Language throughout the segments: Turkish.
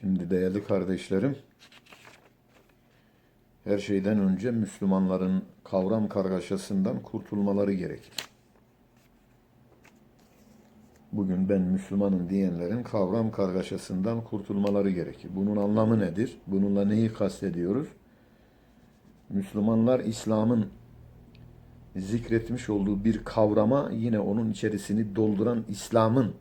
Şimdi değerli kardeşlerim, her şeyden önce Müslümanların kavram kargaşasından kurtulmaları gerekir. Bugün ben Müslümanım diyenlerin kavram kargaşasından kurtulmaları gerekir. Bunun anlamı nedir? Bununla neyi kastediyoruz? Müslümanlar İslam'ın zikretmiş olduğu bir kavrama yine onun içerisini dolduran İslam'ın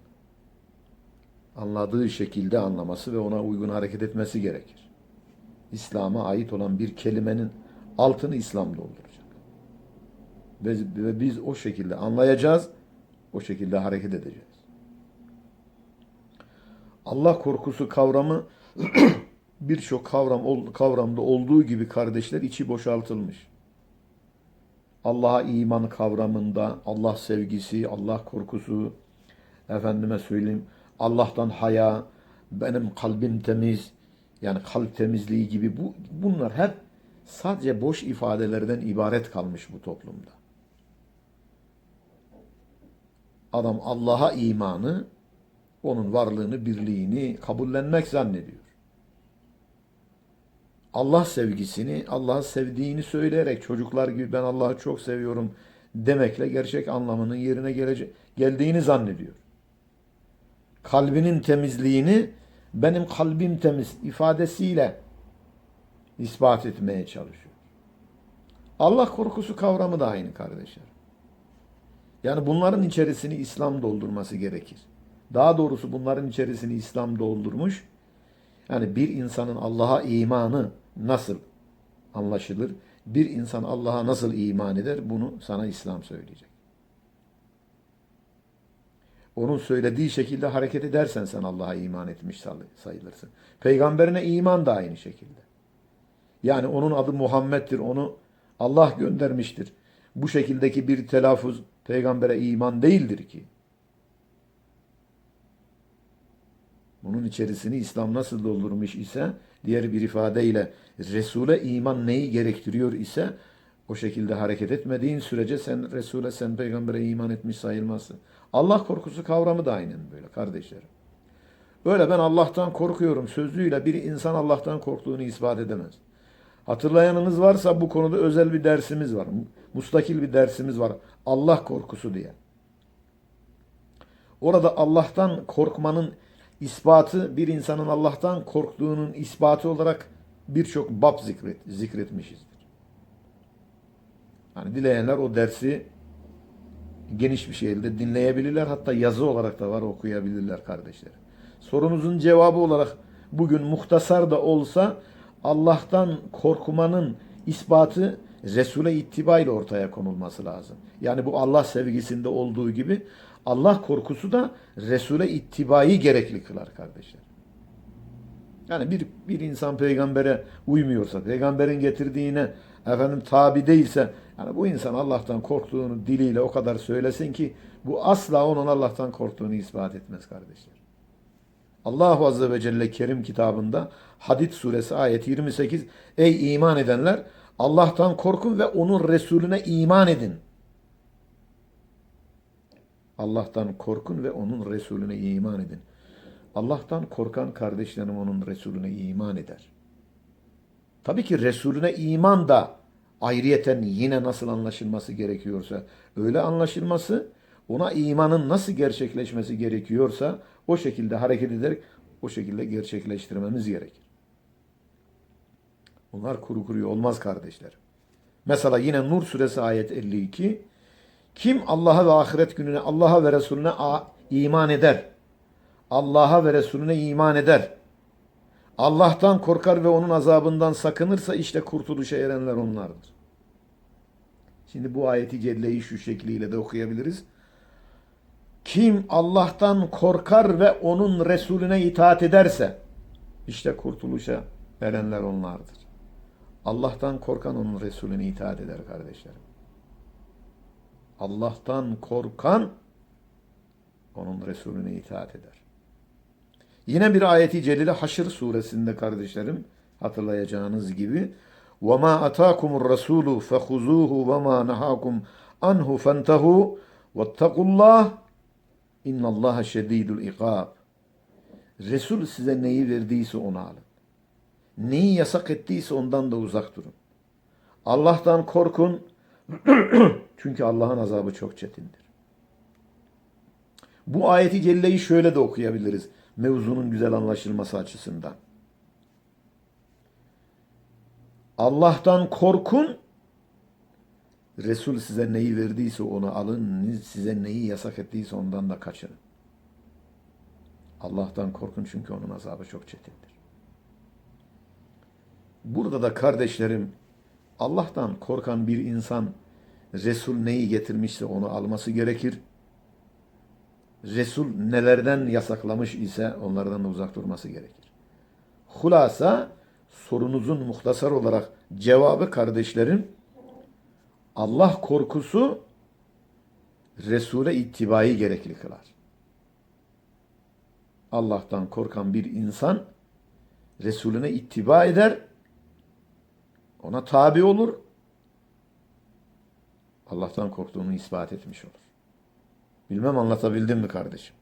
anladığı şekilde anlaması ve ona uygun hareket etmesi gerekir. İslam'a ait olan bir kelimenin altını İslam dolduracak. Ve, ve biz o şekilde anlayacağız, o şekilde hareket edeceğiz. Allah korkusu kavramı birçok kavram kavramda olduğu gibi kardeşler içi boşaltılmış. Allah'a iman kavramında Allah sevgisi, Allah korkusu, efendime söyleyeyim Allah'tan haya, benim kalbim temiz, yani kalp temizliği gibi bu bunlar hep sadece boş ifadelerden ibaret kalmış bu toplumda. Adam Allah'a imanı, onun varlığını, birliğini kabullenmek zannediyor. Allah sevgisini, Allah'ı sevdiğini söyleyerek çocuklar gibi ben Allah'ı çok seviyorum demekle gerçek anlamının yerine gelecek, geldiğini zannediyor. Kalbinin temizliğini benim kalbim temiz ifadesiyle ispat etmeye çalışıyor. Allah korkusu kavramı da aynı kardeşler. Yani bunların içerisini İslam doldurması gerekir. Daha doğrusu bunların içerisini İslam doldurmuş. Yani bir insanın Allah'a imanı nasıl anlaşılır? Bir insan Allah'a nasıl iman eder? Bunu sana İslam söyleyecek. Onun söylediği şekilde hareket edersen sen Allah'a iman etmiş sayılırsın. Peygamberine iman da aynı şekilde. Yani onun adı Muhammed'dir. Onu Allah göndermiştir. Bu şekildeki bir telaffuz peygambere iman değildir ki. Bunun içerisini İslam nasıl doldurmuş ise diğer bir ifadeyle Resul'e iman neyi gerektiriyor ise o şekilde hareket etmediğin sürece sen Resul'e sen peygambere iman etmiş sayılmazsın. Allah korkusu kavramı da aynen böyle kardeşlerim. Öyle ben Allah'tan korkuyorum sözlüğüyle bir insan Allah'tan korktuğunu ispat edemez. Hatırlayanınız varsa bu konuda özel bir dersimiz var. Mustakil bir dersimiz var. Allah korkusu diye. Orada Allah'tan korkmanın ispatı bir insanın Allah'tan korktuğunun ispatı olarak birçok bab zikret, zikretmişizdir. Yani dileyenler o dersi geniş bir şekilde dinleyebilirler. Hatta yazı olarak da var okuyabilirler kardeşlerim. Sorunuzun cevabı olarak bugün muhtasar da olsa Allah'tan korkmanın ispatı Resul'e ittiba ile ortaya konulması lazım. Yani bu Allah sevgisinde olduğu gibi Allah korkusu da Resul'e ittibayı gerekli kılar kardeşler. Yani bir, bir insan peygambere uymuyorsa, peygamberin getirdiğine efendim tabi değilse, yani bu insan Allah'tan korktuğunu diliyle o kadar söylesin ki bu asla onun Allah'tan korktuğunu ispat etmez kardeşler. Allahu Azze ve Celle Kerim kitabında Hadid suresi ayet 28 Ey iman edenler Allah'tan korkun ve onun Resulüne iman edin. Allah'tan korkun ve onun Resulüne iman edin. Allah'tan korkan kardeşlerim onun Resulüne iman eder. Tabii ki Resulüne iman da ayrıyeten yine nasıl anlaşılması gerekiyorsa öyle anlaşılması ona imanın nasıl gerçekleşmesi gerekiyorsa o şekilde hareket ederek o şekilde gerçekleştirmemiz gerekir. Bunlar kuru kuruyu olmaz kardeşler. Mesela yine Nur suresi ayet 52 kim Allah'a ve ahiret gününe Allah'a ve Resulüne iman eder Allah'a ve Resulüne iman eder. Allah'tan korkar ve onun azabından sakınırsa işte kurtuluşa erenler onlardır. Şimdi bu ayeti celleyi şu şekliyle de okuyabiliriz. Kim Allah'tan korkar ve onun Resulüne itaat ederse işte kurtuluşa erenler onlardır. Allah'tan korkan onun Resulüne itaat eder kardeşlerim. Allah'tan korkan onun Resulüne itaat eder. Yine bir ayeti celile Haşr suresinde kardeşlerim hatırlayacağınız gibi وَمَا أَتَاكُمُ الرَّسُولُ فَخُذُوهُ وَمَا نَهَاكُمْ عَنْهُ فَانْتَهُوا وَاتَّقُوا اللّٰهِ اِنَّ اللّٰهَ شَد۪يدُ الْاِقَابِ Resul size neyi verdiyse onu alın. Neyi yasak ettiyse ondan da uzak durun. Allah'tan korkun. Çünkü Allah'ın azabı çok çetindir. Bu ayeti celleyi şöyle de okuyabiliriz. Mevzunun güzel anlaşılması açısından. Allah'tan korkun. Resul size neyi verdiyse onu alın. Size neyi yasak ettiyse ondan da kaçının. Allah'tan korkun çünkü onun azabı çok çetindir. Burada da kardeşlerim Allah'tan korkan bir insan Resul neyi getirmişse onu alması gerekir. Resul nelerden yasaklamış ise onlardan da uzak durması gerekir. Hulasa sorunuzun muhtasar olarak cevabı kardeşlerim Allah korkusu Resul'e ittibayı gerekli kılar. Allah'tan korkan bir insan Resulüne ittiba eder, ona tabi olur, Allah'tan korktuğunu ispat etmiş olur. Bilmem anlatabildim mi kardeşim?